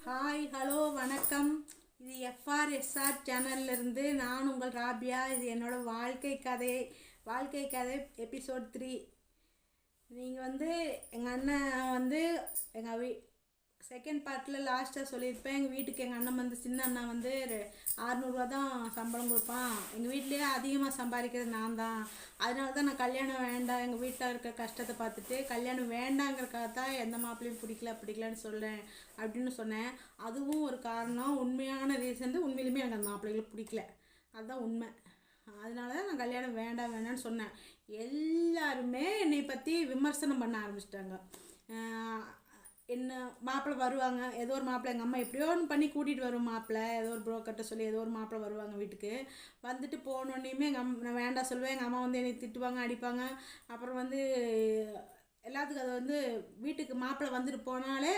Hi hello வணக்கம். இது எஃப்ஆர்எஸ்ஆர் சேனல்லேருந்து நான் உங்கள் ராபியா. இது என்னோடய வாழ்க்கை கதை வாழ்க்கை கதை எபிசோட் த்ரீ நீங்கள் வந்து எங்கள் அண்ணன் வந்து எங்கள் வீ செகண்ட் பார்ட்டில் லாஸ்ட்டாக சொல்லியிருப்பேன். எங்கள் வீட்டுக்கு எங்கள் அண்ணன் வந்து சின்ன அண்ணன் வந்து அறநூறுவா தான் சம்பளம் கொடுப்பான். எங்கள் வீட்லேயே அதிகமாக சம்பாதிக்கிறது நான் தான். அதனால தான் நான் கல்யாணம் வேண்டாம். எங்கள் வீட்டில் இருக்க கஷ்டத்தை பார்த்துட்டு கல்யாணம் வேண்டாங்கிறக்காக தான் எந்த மாப்பிள்ளையும் பிடிக்கல பிடிக்கலன்னு சொல்கிறேன் அப்படின்னு சொன்னேன். அதுவும் ஒரு காரணம். உண்மையான ரீசன் உண்மையிலுமே எனக்கு அந்த மாப்பிள்ளைகளை பிடிக்கல. அதுதான் உண்மை. அதனால தான் நான் கல்யாணம் வேண்டாம் வேண்டாம்னு சொன்னேன். எல்லாருமே என்னை பற்றி விமர்சனம் பண்ண ஆரம்பிச்சிட்டாங்க. என்ன மாப்பிள்ளை வருவாங்க? ஏதோ ஒரு மாப்பிள்ளை எங்கள் அம்மா எப்படியோ ஒன்று பண்ணி கூட்டிகிட்டு வரும் மாப்பிள்ளை. ஏதோ ஒரு புரோக்கர்ட்ட சொல்லி ஏதோ ஒரு மாப்பிள்ளை வருவாங்க வீட்டுக்கு. வந்துட்டு போனோடனேயுமே எங்கள் அம்மா நான் வேண்டாம் சொல்லுவேன். எங்கள் அம்மா வந்து என்னை திட்டுவாங்க அடிப்பாங்க. அப்புறம் வந்து எல்லாத்துக்கும் அது வந்து வீட்டுக்கு மாப்பிள்ளை வந்துட்டு போனாலே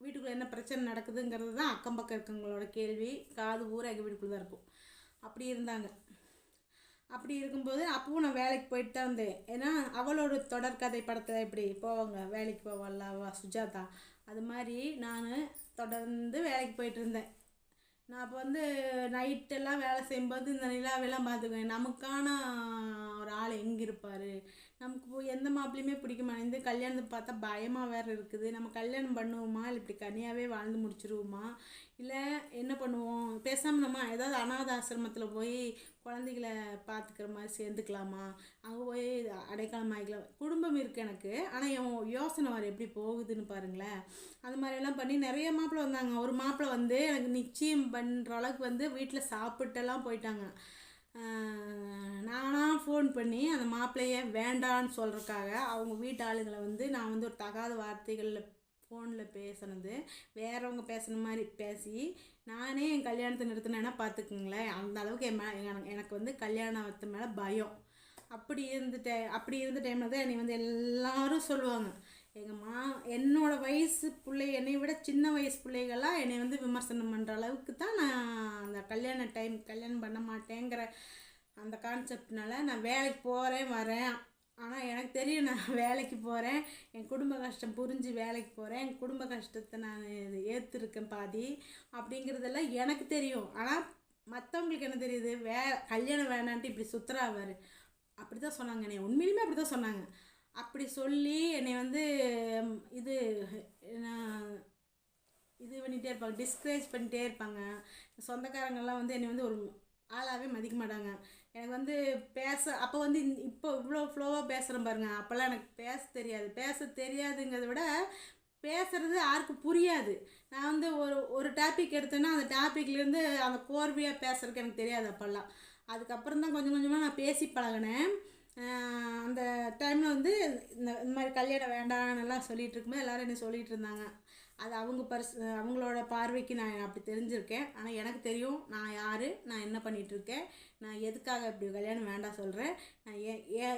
வீட்டுக்குள்ளே என்ன பிரச்சனை நடக்குதுங்கிறது தான் அக்கம் பக்கம் இருக்கவங்களோட கேள்வி. காது ஊரா எங்கள் வீட்டுக்குள்ளே தான் இருக்கும். அப்படி இருந்தாங்க. அப்படி இருக்கும்போது அப்பவும் நான் வேலைக்கு போயிட்டு தான் இருந்தேன். ஏன்னா அவளோட தொடர்கதை படத்தில் எப்படி? போவாங்க வேலைக்கு போவாள்ல சுஜாதா. அது மாதிரி நான் தொடர்ந்து வேலைக்கு போயிட்டுருந்தேன். நான் அப்போ வந்து நைட்டெல்லாம் வேலை செய்யும்போது இந்த நிலாவெல்லாம் பார்த்துக்குவேன் நமக்கான ஒரு ஆள் எங்கே இருப்பார்? நமக்கு எந்த மாப்பிள்ளையுமே பிடிக்க மாட்டேங்குது கல்யாணத்தை பார்த்தா பயமாக வேறு இருக்குது. நம்ம கல்யாணம் பண்ணுவோமா? இல்லை இப்படி கனியாகவே வாழ்ந்து முடிச்சிருவோமா? இல்லை என்ன பண்ணுவோம்? பேசாமல் நம்ம ஏதாவது அனாத ஆசிரமத்தில் போய் குழந்தைகளை பார்த்துக்கிற மாதிரி சேர்ந்துக்கலாமா? அங்கே போய் அடைக்காலம் ஆகிக்கலாம் குடும்பம் இருக்குது எனக்கு. ஆனால் என் யோசனை வர எப்படி போகுதுன்னு பாருங்களேன். அது மாதிரியெல்லாம் பண்ணி நிறைய மாப்பிள்ளை வந்தாங்க. ஒரு மாப்பிள்ளை வந்து எனக்கு நிச்சயம் பண்ணுற அளவுக்கு வந்து வீட்டில் சாப்பிட்டெல்லாம் போயிட்டாங்க. நானாக ஃபோன் பண்ணி அந்த மாப்பிள்ளைய வேண்டான்னு சொல்கிறக்காக அவங்க வீட்டு ஆளுங்களை வந்து நான் வந்து ஒரு தகாத வார்த்தைகளில் ஃபோனில் பேசுனது. வேறவங்க பேசுன மாதிரி பேசி நானே என் கல்யாணத்தை நிறுத்தினேன்னா பார்த்துக்குங்களேன். அந்த அளவுக்கு என் மே எனக்கு வந்து கல்யாணத்து மேலே பயம். அப்படி இருந்துட்டே அப்படி இருந்த டைமில் தான் என்னை வந்து எல்லாரும் சொல்லுவாங்க. எங்கள் மா என்னோடய வயசு பிள்ளை என்னை விட சின்ன வயசு பிள்ளைகள்லாம் என்னை வந்து விமர்சனம் பண்ணுற அளவுக்கு தான் நான் அந்த கல்யாண டைம் கல்யாணம் பண்ண மாட்டேங்கிற அந்த கான்செப்ட்னால நான் வேலைக்கு போகிறேன் வரேன். ஆனால் எனக்கு தெரியும் நான் வேலைக்கு போகிறேன் என் குடும்ப கஷ்டம் புரிஞ்சு வேலைக்கு போகிறேன் என் குடும்ப கஷ்டத்தை நான் ஏற்றுருக்கேன் பாதி அப்படிங்கிறதெல்லாம் எனக்கு தெரியும். ஆனால் மற்றவங்களுக்கு என்ன தெரியுது? வே கல்யாணம் வேணான்ட்டு இப்படி சுற்றுறாவார் அப்படி தான் சொன்னாங்க என்னை உண்மையிலுமே அப்படி தான் சொன்னாங்க. அப்படி சொல்லி என்னை வந்து இது இது பண்ணிகிட்டே இருப்பாங்க. டிஸ்கரேஜ் பண்ணிகிட்டே இருப்பாங்க. சொந்தக்காரங்கள்லாம் வந்து என்னை வந்து ஒரு ஆளாகவே மதிக்க மாட்டாங்க. எனக்கு வந்து பேச அப்போ வந்து இப்போ இவ்வளோ ஃப்ளோவாக பேசுகிறேன் பாருங்க. அப்போல்லாம் எனக்கு பேச தெரியாது. பேச தெரியாதுங்கிறத விட பேசுகிறது யாருக்கும் புரியாது. நான் வந்து ஒரு ஒரு டாபிக் எடுத்தேன்னா அந்த டாப்பிக்லேருந்து அந்த கோர்வையாக பேசுறதுக்கு எனக்கு தெரியாது அப்போல்லாம். அதுக்கப்புறம் தான் கொஞ்சம் கொஞ்சமாக நான் பேசி பழகினேன். அந்த டைமில் வந்து இந்த இந்த மாதிரி கல்யாணம் வேண்டாம்னுலாம் சொல்லிகிட்டு இருக்கும்போது எல்லோரும் என்ன சொல்லிகிட்டு இருந்தாங்க. அது அவங்க பர்ஸ் அவங்களோட பார்வைக்கு நான் அப்படி தெரிஞ்சிருக்கேன். ஆனால் எனக்கு தெரியும் நான் யார் நான் என்ன பண்ணிகிட்ருக்கேன் நான் எதுக்காக இப்படி கல்யாணம் வேண்டாம் சொல்கிறேன் நான் ஏ ஏ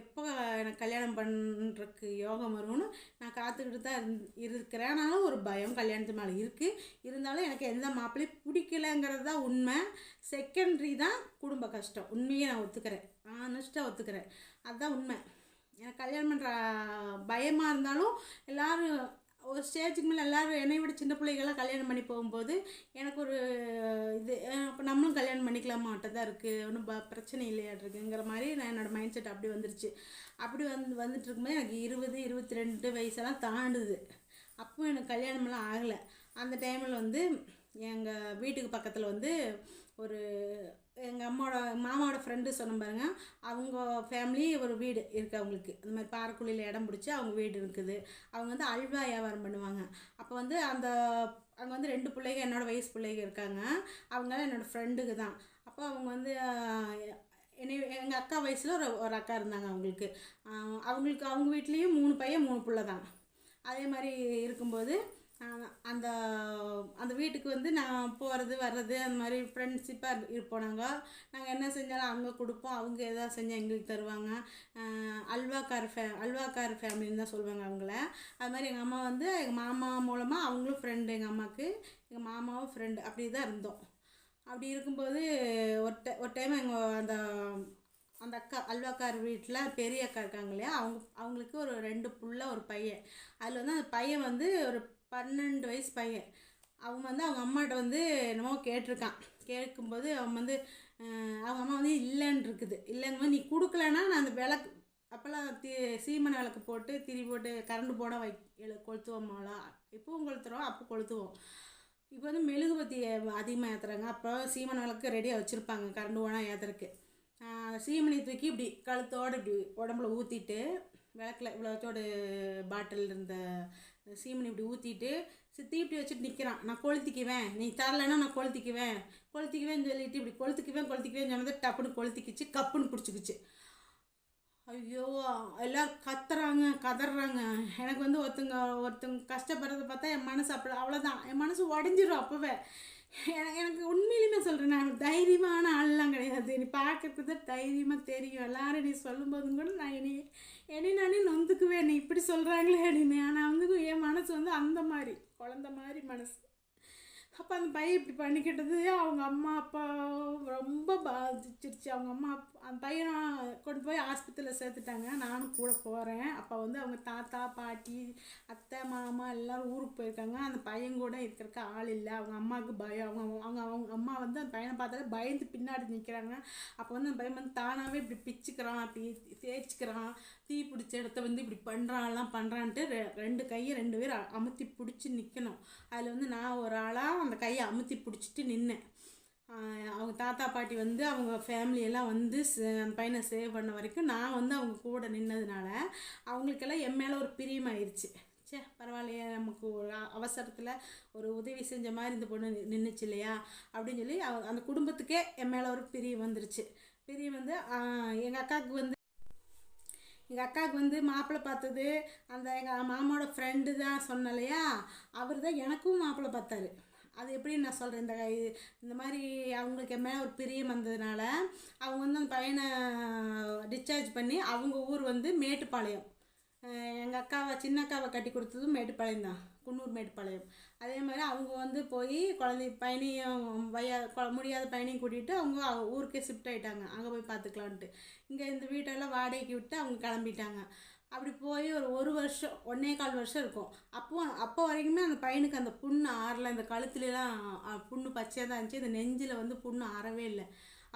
எப்போ எனக்கு கல்யாணம் பண்ணுறதுக்கு யோகம் வரும்னு நான் காத்துக்கிட்டு தான் இருந் இருக்கிறேன். ஆனாலும் ஒரு பயம் கல்யாணத்து மேலே இருக்குது இருந்தாலும் எனக்கு எந்த மாப்பிள்ளையும் பிடிக்கலங்கிறது தான் உண்மை. செகண்ட்ரி தான் குடும்ப கஷ்டம். உண்மையை நான் ஒத்துக்கிறேன். ஆனஸ்ட்டாக ஒத்துக்கிறேன். அதுதான் உண்மை. எனக்கு கல்யாணம் பண்ணுற பயமாக இருந்தாலும் எல்லோரும் ஒரு ஸ்டேஜுக்கு மேலே எல்லோரும் என்னை விட சின்ன பிள்ளைகள்லாம் கல்யாணம் பண்ணி போகும்போது எனக்கு ஒரு இது அப்போ நம்மளும் கல்யாணம் பண்ணிக்கலாமாட்ட தான் இருக்குது ஒன்றும் ப பிரச்சனை இல்லையாட்ருக்குங்கிற மாதிரி நான் என்னோடய மைண்ட் செட் அப்படி வந்துருச்சு. அப்படி வந்து வந்துட்டு இருக்கும்போது எனக்கு இருபது இருபத்தி ரெண்டு வயசெல்லாம் தாண்டுது. அப்போ எனக்கு கல்யாணமெல்லாம் ஆகலை. அந்த டைமில் வந்து எங்கள் வீட்டுக்கு பக்கத்தில் வந்து ஒரு எங்கள் அம்மாவோட மாமாவோட ஃப்ரெண்டு சொன்ன பாருங்க. அவங்க ஃபேமிலி ஒரு வீடு இருக்குது அவங்களுக்கு. இந்த மாதிரி பாறைக்குழியில் இடம் பிடிச்சி அவங்க வீடு இருக்குது. அவங்க வந்து அல்வா வியாபாரம் பண்ணுவாங்க. அப்போ வந்து அந்த அங்கே வந்து ரெண்டு பிள்ளைங்க என்னோடய வயசு பிள்ளைங்க இருக்காங்க. அவங்களாம் என்னோடய ஃப்ரெண்டுக்கு தான். அப்போ அவங்க வந்து என்னை எங்கள் அக்கா வயசில் ஒரு ஒரு அக்கா இருந்தாங்க அவங்களுக்கு. அவங்களுக்கு அவங்க வீட்லேயும் மூணு பையன் மூணு பிள்ளை தான். அதே மாதிரி இருக்கும்போது அந்த அந்த வீட்டுக்கு வந்து நான் போகிறது வர்றது அந்த மாதிரி ஃப்ரெண்ட்ஷிப்பாக இருப்போம் நாங்கள் நாங்கள் என்ன செஞ்சாலும் அவங்க கொடுப்போம் அவங்க எதாவது செஞ்சால் எங்களுக்கு தருவாங்க. அல்வாக்கார் ஃபே அல்வாக்கார் ஃபேமிலின்னு தான் சொல்லுவாங்க அவங்கள. அது மாதிரி எங்கள் அம்மா வந்து எங்கள் மாமா மூலமாக அவங்களும் ஃப்ரெண்டு எங்கள் அம்மாவுக்கு எங்கள் மாமாவும் ஃப்ரெண்டு அப்படி தான் இருந்தோம். அப்படி இருக்கும்போது ஒரு டை ஒரு டைம் எங்கள் அந்த அந்த அக்கா அல்வாக்கார் வீட்டில் பெரிய அக்கா இருக்காங்க இல்லையா? அவங்க அவங்களுக்கு ஒரு ரெண்டு புள்ள ஒரு பையன். அதில் வந்து அந்த பையன் வந்து ஒரு பன்னெண்டு வயசு பையன். அவங்க வந்து அவங்க அம்மாட்ட வந்து என்னமோ கேட்டிருக்கான். கேட்கும்போது அவன் வந்து அவங்க அம்மா வந்து இல்லைன்னு இருக்குது. இல்லைங்கும்போது நீ கொடுக்கலன்னா நான் அந்த விளக்கு அப்போல்லாம் தி சீமனை விளக்கு போட்டு திரி போட்டு கரண்ட் போட வை எழு கொளுத்துவோம்மாலாம் இப்போவும் கொளுத்துறோம் அப்போ கொளுத்துவோம். இப்போ வந்து மெழுகுபத்தி அதிகமாக ஏற்றுறாங்க அப்போ சீமனை விளக்கு ரெடியாக வச்சுருப்பாங்க கரண்டு ஓனா ஏற்றுறக்கு சீமனை தூக்கி இப்படி கழுத்தோடு இப்படி உடம்புல ஊற்றிட்டு விளக்கில் இவ்வளோத்தோடு பாட்டில் இருந்த சீமனை இப்படி ஊற்றிட்டு சித்தி இப்படி வச்சுட்டு நிற்கிறான் நான் கொளுத்திக்குவேன். நீ தரலைன்னா நான் கொளுத்திக்குவேன். கொளுத்திக்குவேன்னு சொல்லிட்டு இப்படி கொளுத்திக்குவேன் கொளுத்திக்குவேன் சொன்னது டப்புன்னு கொளுத்திக்கிச்சு கப்புன்னு பிடிச்சிக்கிச்சு. ஐயோ எல்லாம் கத்துறாங்க கதறாங்க. எனக்கு வந்து ஒருத்தங்க ஒருத்தங்க கஷ்டப்படுறத பார்த்தா என் மனசு அப்படி அவ்வளோதான் என் மனசு உடஞ்சிரும் அப்போவே. எனக்கு எனக்கு உண்மையிலுமே சொல்கிறேன் நான் தைரியமான ஆள்லாம் கிடையாது. நீ பார்க்கறதுக்கு தான் தைரியமாக தெரியும். எல்லாரும் நீ சொல்லும்போதும் கூட நான் இனி என்னை நானே நொந்துக்குவேன். நீ இப்படி சொல்கிறாங்களே அப்படின்னு ஆனால் வந்து என் மனசு வந்து அந்த மாதிரி குழந்த மாதிரி மனசு. அப்போ அந்த பையன் இப்படி பண்ணிக்கிட்டது அவங்க அம்மா அப்பா ரொம்ப பாதிச்சிருச்சு. அவங்க அம்மா அப்பா அந்த பையனை கொண்டு போய் ஆஸ்பத்திரியில் சேர்த்துட்டாங்க. நானும் கூட போகிறேன் அப்போ வந்து அவங்க தாத்தா பாட்டி அத்தை மாமா எல்லோரும் ஊருக்கு போயிருக்காங்க. அந்த பையன் கூட இருக்கிறதுக்கு ஆள் இல்லை. அவங்க அம்மாவுக்கு பயம். அவங்க அவங்க அவங்க அம்மா வந்து அந்த பையனை பார்த்தாலே பயந்து பின்னாடி நிற்கிறாங்க அப்போ வந்து அந்த பையன் வந்து தானாகவே இப்படி பிச்சுக்கிறான். அப்படி தேய்ச்சிக்கிறான். தீ பிடிச்ச இடத்த வந்து இப்படி பண்ணுறான்லாம் பண்ணுறான்ட்டு ரெ- ரெண்டு கையை ரெண்டு பேர் அமுத்தி பிடிச்சி நிற்கணும் அதில் வந்து நான் ஒரு ஆளாக அந்த கையை அமுத்தி பிடிச்சிட்டு நின்னேன். அவங்க தாத்தா பாட்டி வந்து அவங்க ஃபேமிலியெல்லாம் எல்லாம் வந்து சே- அந்த பையனை சேவ் பண்ண வரைக்கும் நான் வந்து அவங்க கூட நின்னதுனால அவங்களுக்கெல்லாம் என் மேலே ஒரு பிரியமாயிருச்சு ச்சே பரவாயில்லையே நமக்கு ஒரு அவசரத்தில் ஒரு உதவி செஞ்ச மாதிரி இந்த பொண்ணு நின்றுச்சு இல்லையா? அப்படின்னு சொல்லி அவ- அந்த குடும்பத்துக்கே என் மேலே ஒரு பிரியம் வந்துருச்சு. பிரியம் வந்து எங்கள் அக்காவுக்கு வந்து எங்கள் அக்காவுக்கு வந்து மாப்பிள்ளை பார்த்தது அந்த எங்கள் மாமாவோட ஃப்ரெண்டு தான் சொன்னலையா இல்லையா? அவர் தான் எனக்கும் மாப்பிள்ளை பார்த்தாரு. அது எப்படி நான் சொல்கிறேன் இந்த இந்த மாதிரி அவங்களுக்கு என் மேலே ஒரு பிரியம் வந்ததுனால அவங்க வந்து அந்த பையனை டிஸ்சார்ஜ் பண்ணி அவங்க ஊர் வந்து மேட்டுப்பாளையம். எங்கள் அக்காவை சின்ன அக்காவை கட்டி கொடுத்ததும் மேட்டுப்பாளையம் தான். குன்னூர் மேட்டுப்பாளையம். அதே மாதிரி அவங்க வந்து போய் குழந்தை பையனையும் வய முடியாத பையனையும் கூட்டிகிட்டு அவங்க ஊருக்கே ஷிஃப்ட் ஆகிட்டாங்க அங்கே போய் பார்த்துக்கலான்ட்டு இங்கே இந்த வீட்டெல்லாம் வாடகைக்கு விட்டு அவங்க கிளம்பிட்டாங்க. அப்படி போய் ஒரு ஒரு வருஷம் ஒன்னே கால் வருஷம் இருக்கும். அப்போ அப்போ வரைக்குமே அந்த பையனுக்கு அந்த புண்ணு ஆறல. இந்த கழுத்துலலாம் புண்ணு பச்சையாக தான் இருந்துச்சு. இந்த நெஞ்சில் வந்து புண்ணு ஆறவே இல்லை.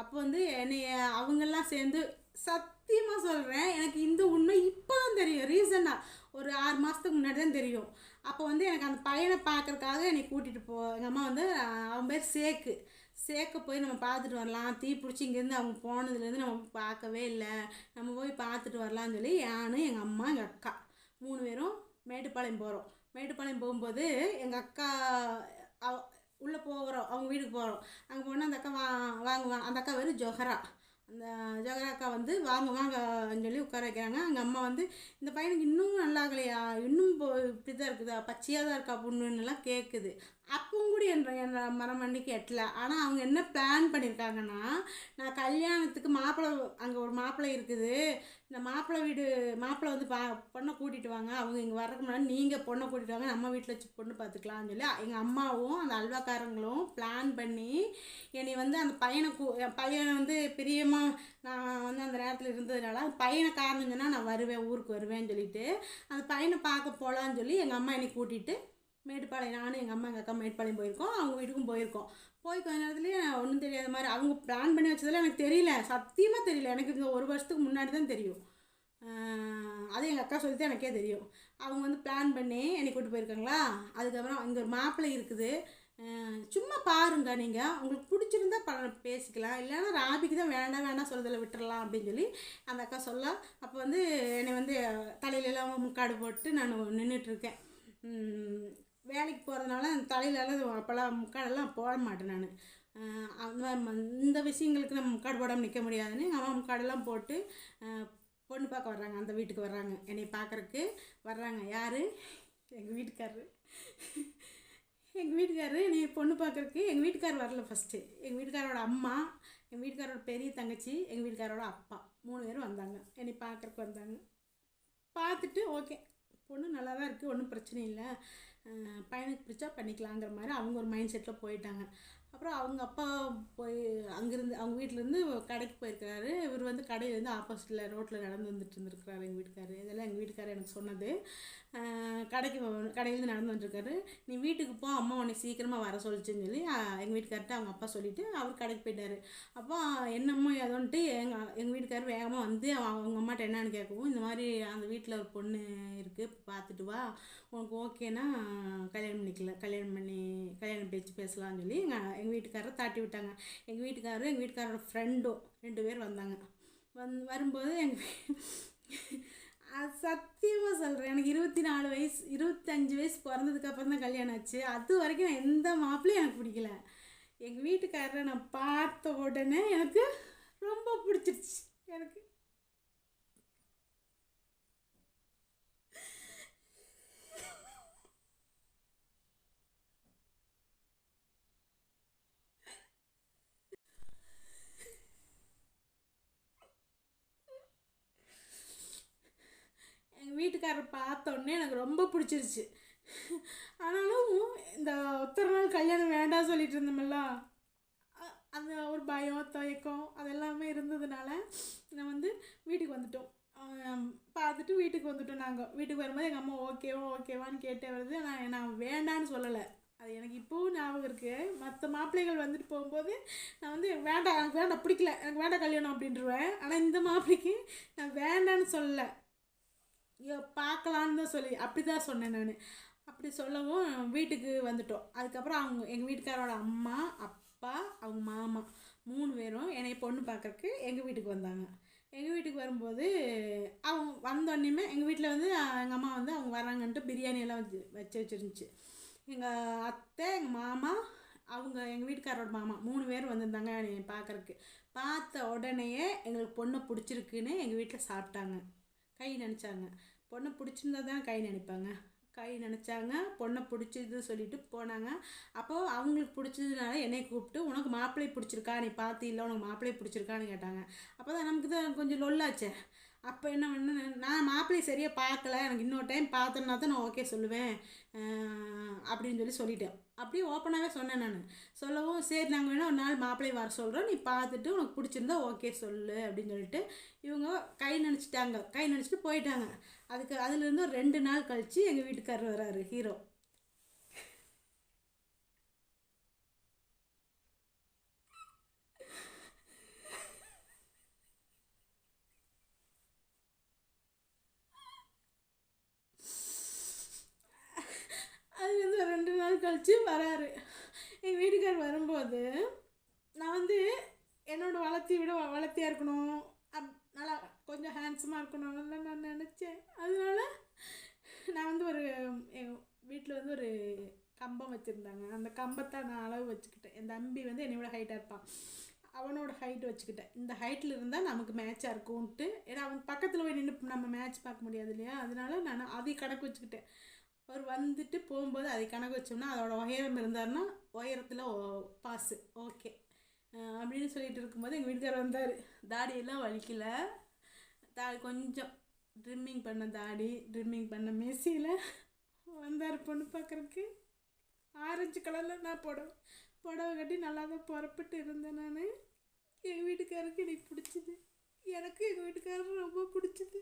அப்போ வந்து என்னைய அவங்கெல்லாம் சேர்ந்து சத்தியமாக சொல்கிறேன் எனக்கு இந்த உண்மை இப்போ தான் தெரியும். ரீசனாக ஒரு ஆறு மாதத்துக்கு முன்னாடி தான் தெரியும். அப்போ வந்து எனக்கு அந்த பையனை பார்க்குறக்காக என்னை கூட்டிகிட்டு போ எங்கள் அம்மா வந்து அவன் பேர் சேக்கு. சேக்க போய் நம்ம பார்த்துட்டு வரலாம். தீ பிடிச்சி இங்கேருந்து அவங்க போனதுலேருந்து நம்ம பார்க்கவே இல்லை. நம்ம போய் பார்த்துட்டு வரலாம்னு சொல்லி நான் எங்கள் அம்மா எங்கள் அக்கா. மூணு பேரும் மேட்டுப்பாளையம் போகிறோம் மேட்டுப்பாளையம் போகும்போது எங்கள் அக்கா அவ உள்ளே போகிறோம் அவங்க வீட்டுக்கு போகிறோம் அங்கே போனால் அந்த அக்கா வா வாங்குவான். அந்த அக்கா பேர் ஜொஹரா. அந்த ஜொஹரா வந்து வாங்க வாங்கன்னு சொல்லி உட்கார வைக்கிறாங்க. எங்கள் அம்மா வந்து இந்த பையனுக்கு இன்னும் நல்லாகலையா? இன்னும் இப்போ இப்படி தான் இருக்குதா? பச்சையாக தான் இருக்கா? பொண்ணுன்னெல்லாம் கேட்குது அப்பவும் கூட என்ற என் மரமண்டிக்கு எட்டல ஆனால் அவங்க என்ன பிளான் பண்ணியிருக்காங்கன்னா நான் கல்யாணத்துக்கு மாப்பிள்ளை அங்கே ஒரு மாப்பிள்ளை இருக்குது. இந்த மாப்பிள்ளை வீடு மாப்பிள்ளை வந்து பா பொண்ணை கூட்டிகிட்டு வாங்க. அவங்க இங்கே வரக்கு முன்னாடி நீங்கள் பொண்ணை கூட்டிகிட்டு வாங்க. நம்ம வீட்டில் வச்சு பொண்ணு பார்த்துக்கலாம்னு சொல்லி எங்கள் அம்மாவும் அந்த அல்வாக்காரங்களும் பிளான் பண்ணி என்னை வந்து அந்த பையனை கூ என் பையனை வந்து பிரியமாக நான் வந்து அந்த நேரத்தில் இருந்ததுனால அந்த பையனை காரணம் சொன்னால் நான் வருவேன் ஊருக்கு வருவேன்னு சொல்லிட்டு அந்த பையனை பார்க்க போகலான்னு சொல்லி எங்கள் அம்மா என்னை கூட்டிகிட்டு மேட்டுப்பாளையம் நானும் எங்கள் அம்மா எங்கள் அக்கா மேட்டுப்பாளையம் போயிருக்கோம். அவங்க வீட்டுக்கும் போயிருக்கோம். போய் கொஞ்ச நேரத்துலேயே ஒன்றும் தெரியாத மாதிரி அவங்க பிளான் பண்ணி வச்சதெல்லாம் எனக்கு தெரியல. சத்தியமாக தெரியல. எனக்கு இந்த ஒரு வருஷத்துக்கு முன்னாடி தான் தெரியும். அது எங்கள் அக்கா சொல்லி எனக்கே தெரியும். அவங்க வந்து பிளான் பண்ணி என்னை கூட்டு போயிருக்காங்களா? அதுக்கப்புறம் இங்கே ஒரு மாப்பிள்ளை இருக்குது. சும்மா பாருங்க நீங்கள் உங்களுக்கு பிடிச்சிருந்தா ப பேசிக்கலாம். இல்லைன்னா ராபிக்கு தான் வேண்டாம் வேண்டாம் சொல்கிறதில் விட்டுறலாம் அப்படின்னு சொல்லி அந்த அக்கா சொல்ல. அப்போ வந்து என்னை வந்து தலையிலலாம் முக்காடு போட்டு நான் நின்றுட்டுருக்கேன் வேலைக்கு போகிறதுனால தலையிலலாம் அப்போல்லாம் முக்காடெல்லாம் போட மாட்டேன் நான். அந்த மாதிரி ம- இந்த விஷயங்களுக்கு நம்ம முக்காடு போடாமல் நிற்க முடியாதுன்னு எங்கள் அம்மா முக்காடெல்லாம் போட்டு பொண்ணு பார்க்க வர்றாங்க அந்த வீட்டுக்கு வர்றாங்க. என்னை பார்க்குறக்கு வர்றாங்க. யார்? எங்கள் வீட்டுக்காரரு எங்கள் வீட்டுக்காரரு என்னை பொண்ணு பார்க்குறக்கு எங்கள் வீட்டுக்காரர் வரல ஃபஸ்ட்டு எங்கள் வீட்டுக்காரோட அம்மா எங்கள் வீட்டுக்காரோட பெரிய தங்கச்சி எங்கள் வீட்டுக்காரோட அப்பா. மூணு பேரும் வந்தாங்க. என்னை பார்க்குறக்கு வந்தாங்க. பார்த்துட்டு ஓகே. பொண்ணு நல்லா தான் இருக்குது ஒன்றும் பிரச்சனை இல்லை. பையனுக்கு பிடிச்சா பண்ணிக்கலாங்கிற மாதிரி அவங்க ஒரு மைண்ட் செட்டில் போயிட்டாங்க. அப்புறம் அவங்க அப்பா போய் அங்கேருந்து அவங்க வீட்டிலேருந்து கடைக்கு போயிருக்கிறாரு. இவர் வந்து கடையிலேருந்து ஆப்போசிட்டில் ரோட்டில் நடந்து வந்துட்டு இருந்திருக்கிறாரு எங்கள் வீட்டுக்காரர் இதெல்லாம் எங்கள் வீட்டுக்காரர் எனக்கு சொன்னது. கடைக்கு கடையிலேருந்து நடந்து வந்துருக்காரு. நீ வீட்டுக்கு போ அம்மா உன்னை சீக்கிரமாக வர சொல்லிச்சுன்னு சொல்லி எங்கள் வீட்டுக்கார்ட்ட அவங்க அப்பா சொல்லிவிட்டு அவர் கடைக்கு போயிட்டார். அப்போ என்னமோ ஏதோன்ட்டு எங்கள் எங்கள் வீட்டுக்காரர் வேகமாக வந்து அவ- அவங்க அம்மாட்ட என்னன்னு கேட்கவும் இந்த மாதிரி அந்த வீட்டில் ஒரு பொண்ணு இருக்குது பார்த்துட்டு வா. உனக்கு ஓகேனா கல்யாணம் பண்ணிக்கல கல்யாணம் பண்ணி கல்யாணம் பேச்சு பேசலாம்னு சொல்லி எங்கள் எங்கள் வீட்டுக்காரரை தாட்டி விட்டாங்க. எங்கள் வீட்டுக்காரரும் எங்கள் வீட்டுக்காரோட ஃப்ரெண்டும் ரெண்டு பேர் வந்தாங்க. வந் வரும்போது எங்கள் சத்தியமாக சொல்கிறேன் எனக்கு இருபத்தி நாலு வயசு இருபத்தஞ்சி வயசு பிறந்ததுக்கப்புறம் தான் கல்யாணம் ஆச்சு. அது வரைக்கும் நான் எந்த மாப்பிளையும் எனக்கு பிடிக்கல. எங்கள் வீட்டுக்காரரை நான் பார்த்த உடனே எனக்கு ரொம்ப பிடிச்சிருச்சு. எனக்கு எங்கள் வீட்டுக்காரர் பார்த்தோன்னே எனக்கு ரொம்ப பிடிச்சிருச்சு. ஆனாலும் இந்த ஒத்தர நாள் கல்யாணம் வேண்டாம் சொல்லிட்டு இருந்தோம்ல அந்த ஒரு பயம் தயக்கம் அதெல்லாமே இருந்ததுனால நான் வந்து வீட்டுக்கு வந்துட்டோம். பார்த்துட்டு வீட்டுக்கு வந்துட்டோம் நாங்கள் வீட்டுக்கு வரும்போது எங்கள் அம்மா ஓகேவா ஓகேவான்னு கேட்டே வருது. நான் நான் வேண்டான்னு சொல்லலை. அது எனக்கு இப்போவும் ஞாபகம் இருக்குது மற்ற மாப்பிள்ளைகள் வந்துட்டு போகும்போது நான் வந்து வேண்டாம் எனக்கு வேண்டாம் பிடிக்கல. எனக்கு வேண்டாம் கல்யாணம் அப்படின்டுவேன் ஆனால் இந்த மாப்பிள்ளைக்கு நான் வேண்டான்னு சொல்லலை. பார்க்கலான்னு தான் சொல்லி அப்படி தான் சொன்னேன் நான். அப்படி சொல்லவும் வீட்டுக்கு வந்துட்டோம். அதுக்கப்புறம் அவங்க எங்கள் வீட்டுக்காரோட அம்மா அப்பா அவங்க மாமா மூணு பேரும் என்னை பொண்ணு பார்க்கறக்கு எங்கள் வீட்டுக்கு வந்தாங்க. எங்கள் வீட்டுக்கு வரும்போது அவங்க வந்தோடனேமே எங்கள் வீட்டில் வந்து எங்கள் அம்மா வந்து அவங்க வராங்கன்ட்டு பிரியாணி எல்லாம் வச்சு வச்சு வச்சுருந்துச்சு. எங்கள் அத்தை எங்கள் மாமா அவங்க எங்கள் வீட்டுக்காரோட மாமா மூணு பேர் வந்திருந்தாங்க என்னை பார்க்கறக்கு பார்த்த உடனேயே எங்களுக்கு பொண்ணை பிடிச்சிருக்குன்னு எங்கள் வீட்டில் சாப்பிட்டாங்க. கை நினச்சாங்க. பொண்ணை பிடிச்சிருந்தா தான் கை நினைப்பாங்க. கை நினச்சாங்க பொண்ணை பிடிச்சது சொல்லிட்டு போனாங்க. அப்போது அவங்களுக்கு பிடிச்சதுனால என்னை கூப்பிட்டு உனக்கு மாப்பிள்ளை பிடிச்சிருக்கா? நீ பார்த்து இல்லை உனக்கு மாப்பிள்ளை பிடிச்சிருக்கான்னு கேட்டாங்க. அப்போ தான் நமக்கு தான் கொஞ்சம் லொல்லாச்சே. அப்போ என்ன பண்ண நான் மாப்பிள்ளை சரியாக பார்க்கல. எனக்கு இன்னொரு டைம் பார்த்தேன்னா தான் நான் ஓகே சொல்லுவேன். அப்படின்னு சொல்லி சொல்லிட்டேன். அப்படியே ஓப்பனாகவே சொன்னேன் நான். சொல்லவும் சரி நாங்கள் வேணால் ஒரு நாள் மாப்பிள்ளை வர சொல்கிறோம் நீ பார்த்துட்டு உனக்கு பிடிச்சிருந்தா ஓகே சொல்லு அப்படின்னு சொல்லிட்டு இவங்க கை நினச்சிட்டாங்க. கை நினச்சிட்டு போயிட்டாங்க. அதுக்கு அதுலேருந்து ஒரு ரெண்டு நாள் கழித்து எங்கள் வீட்டுக்காரர் வராரு ஹீரோ அதுலேருந்து ஒரு ரெண்டு நாள் கழித்து வராரு. எங்கள் வீட்டுக்கார் வரும்போது நான் வந்து என்னோட வளர்த்தி விட வளர்த்தியாக இருக்கணும். அப் நல்லா கொஞ்சம் ஹேண்ட்ஸமாக இருக்கணும்னு நான் நினச்சேன். அதனால நான் வந்து ஒரு என் வீட்டில் வந்து ஒரு கம்பம் வச்சுருந்தாங்க. அந்த கம்பத்தை நான் அளவு வச்சுக்கிட்டேன். என் தம்பி வந்து என்னை விட ஹைட்டாக இருப்பான். அவனோட ஹைட் வச்சுக்கிட்டேன். இந்த ஹைட்டில் இருந்தால் நமக்கு மேட்சாக இருக்கும்ன்ட்டு. ஏன்னா அவன் பக்கத்தில் போய் நின்று நம்ம மேட்ச் பார்க்க முடியாது இல்லையா? அதனால நான் அதையும் கணக்கு வச்சுக்கிட்டேன். அவர் வந்துட்டு போகும்போது அதை கணக்கு வச்சோம்னா அதோட உயரம் இருந்தார்னா உயரத்தில் பாஸு ஓகே அப்படின்னு சொல்லிட்டு இருக்கும்போது எங்கள் வீட்டுக்காரர் வந்தார். தாடியெல்லாம் வலிக்கல. தா கொஞ்சம் ட்ரிம்மிங் பண்ண தாடி ட்ரிம்மிங் பண்ண மெஸ்ஸியில் வந்தார் பொண்ணு பார்க்குறக்கு ஆரஞ்சு கலரில் நான் புடவை புடவை கட்டி நல்லா தான் புறப்பட்டு இருந்தேன் நான். எங்கள் வீட்டுக்காரருக்கு எனக்கு பிடிச்சிது. எனக்கு எங்கள் வீட்டுக்காரருக்கு ரொம்ப பிடிச்சிது.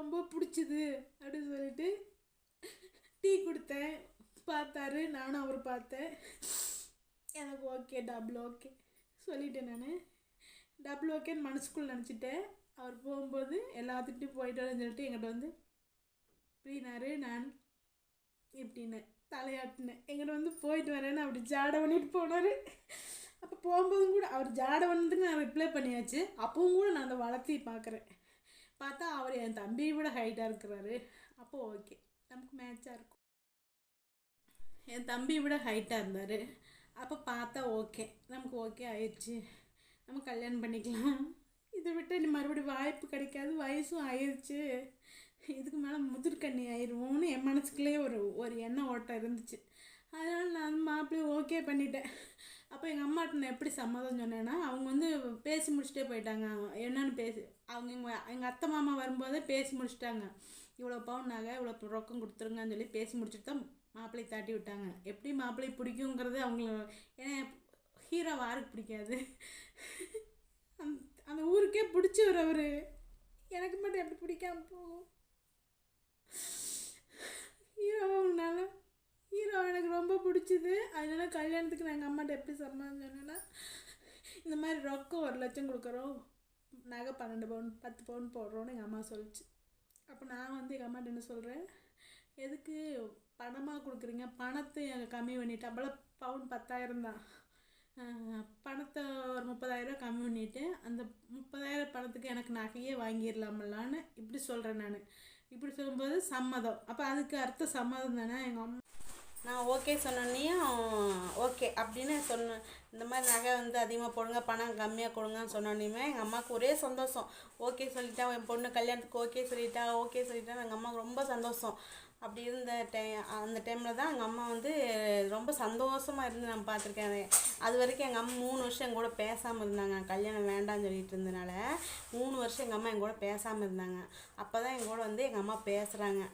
ரொம்ப பிடிச்சிது அப்படின்னு சொல்லிட்டு டீ கொடுத்தேன். பார்த்தாரு நானும் அவர் பார்த்தேன். எனக்கு ஓகே டபுள் ஓகே சொல்லிட்டேன் நான். டபுள் ஓகேன்னு மனசுக்குள்ளே நினச்சிட்டேன். அவர் போகும்போது எல்லாத்துக்கிட்டையும் போயிட்டு வரேன்னு சொல்லிட்டு எங்கிட்ட வந்து இப்படினாரு நான் இப்படின்னு தலையாட்டினேன். எங்கிட்ட வந்து போயிட்டு வரேன்னு அப்படி ஜாட பண்ணிட்டு போனார். அப்போ போகும்போதும் கூட அவர் ஜாட வந்து நான் ரிப்ளை பண்ணியாச்சு. அப்பவும் கூட நான் அந்த வளர்த்தி பார்க்குறேன். பார்த்தா அவர் என் தம்பியை விட ஹைட்டாக இருக்கிறாரு. அப்போ ஓகே நமக்கு மேட்சாக இருக்கும். என் தம்பியை விட ஹைட்டாக இருந்தார். அப்போ பார்த்தா ஓகே நமக்கு ஓகே ஆயிடுச்சு. நம்ம கல்யாணம் பண்ணிக்கலாம். இதை விட்டு நீ மறுபடியும் வாய்ப்பு கிடைக்காது. வயசும் ஆயிடுச்சு இதுக்கு மேலே முதிர்கண்ணி ஆயிடுவோம்னு என் மனசுக்குள்ளேயே ஒரு ஒரு எண்ணம் ஓட்டம் இருந்துச்சு. அதனால் நான் மாப்பிள்ளையும் ஓகே பண்ணிட்டேன். அப்போ எங்கள் அம்மாட்ட நான் எப்படி சம்மதம் சொன்னேன்னா அவங்க வந்து பேசி முடிச்சுட்டே போயிட்டாங்க. என்னன்னு பேசி அவங்க எங்கள் எங்கள் அத்தை மாமா வரும்போதே பேசி முடிச்சிட்டாங்க. இவ்வளோ பவுன் நகை இவ்வளோ ரொக்கம் கொடுத்துருங்கன்னு சொல்லி பேசி முடிச்சுட்டு தான் மாப்பிள்ளையை தாட்டி விட்டாங்க. எப்படி மாப்பிள்ளை பிடிக்குங்கிறது அவங்கள ஏன்னா ஹீரோ யாருக்கு பிடிக்காது. அந்த அந்த ஊருக்கே பிடிச்சவர் அவர். எனக்கு மட்டும் எப்படி பிடிக்காம போகும். ஹீரோனால ஹீரோ எனக்கு ரொம்ப பிடிச்சிது. அதனால கல்யாணத்துக்கு நான் எங்கள் அம்மாட்ட எப்படி சம்மதம் சொன்னேன்னா இந்த மாதிரி ரொக்கம் ஒரு லட்சம் கொடுக்குறோம். நகை பன்னெண்டு பவுன் பத்து பவுன் போடுறோன்னு எங்கள் அம்மா சொல்லிச்சு. அப்போ நான் வந்து எங்கள் அம்மாட்ட என்ன சொல்கிறேன் எதுக்கு பணமாக கொடுக்குறீங்க? பணத்தை கம்மி பண்ணிவிட்டு அப்போல்லாம் பவுன் பத்தாயிரம் தான். பணத்தை ஒரு முப்பதாயிரம் கம்மி பண்ணிவிட்டு அந்த முப்பதாயிரம் பணத்துக்கு எனக்கு நகையே வாங்கிடலாமலான்னு இப்படி சொல்கிறேன் நான். இப்படி சொல்லும்போது சம்மதம். அப்போ அதுக்கு அர்த்தம் சம்மதம் தானே எங்கள் அம்மா நான் ஓகே சொன்னோன்னையும் ஓகே அப்படின்னு சொன்ன இந்த மாதிரி நகை வந்து அதிகமாக போடுங்க பணம் கம்மியாக கொடுங்கன்னு சொன்னோன்னையுமே எங்கள் அம்மாவுக்கு ஒரே சந்தோஷம். ஓகே சொல்லிட்டா என் பொண்ணு கல்யாணத்துக்கு ஓகே சொல்லிட்டா ஓகே சொல்லிட்டா எங்கள் அம்மாவுக்கு ரொம்ப சந்தோஷம். அப்படி இருந்த டை அந்த டைமில் தான் எங்கள் அம்மா வந்து ரொம்ப சந்தோஷமாக இருந்து நான் பார்த்துருக்கேன். அது வரைக்கும் எங்கள் அம்மா மூணு வருஷம் எங்கூட பேசாமல் இருந்தாங்க. கல்யாணம் வேண்டாம்னு சொல்லிட்டு இருந்தனால மூணு வருஷம் எங்கள் அம்மா எங்கூட பேசாமல் இருந்தாங்க. அப்போ தான் எங்கூட வந்து எங்கள் அம்மா பேசுகிறாங்க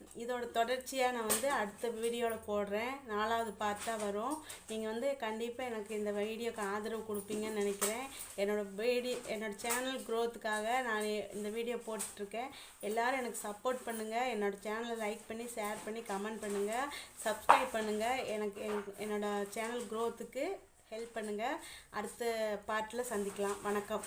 இதோட தொடர்ச்சியாக நான் வந்து அடுத்த வீடியோவில் போடுறேன். நாலாவது பார்ட்டாக வரும். நீங்கள் வந்து கண்டிப்பாக எனக்கு இந்த வீடியோக்கு ஆதரவு கொடுப்பீங்கன்னு நினைக்கிறேன். என்னோட வீடியோ என்னோடய சேனல் க்ரோத்துக்காக நான் இந்த வீடியோ போட்டுட்ருக்கேன். எல்லோரும் எனக்கு சப்போர்ட் பண்ணுங்கள் என்னோட சேனலை லைக் பண்ணி ஷேர் பண்ணி கமெண்ட் பண்ணுங்கள் சப்ஸ்கிரைப் பண்ணுங்கள் எனக்கு என்- சேனல் க்ரோத்துக்கு ஹெல்ப் பண்ணுங்கள் அடுத்த பார்ட்டில் சந்திக்கலாம். வணக்கம்.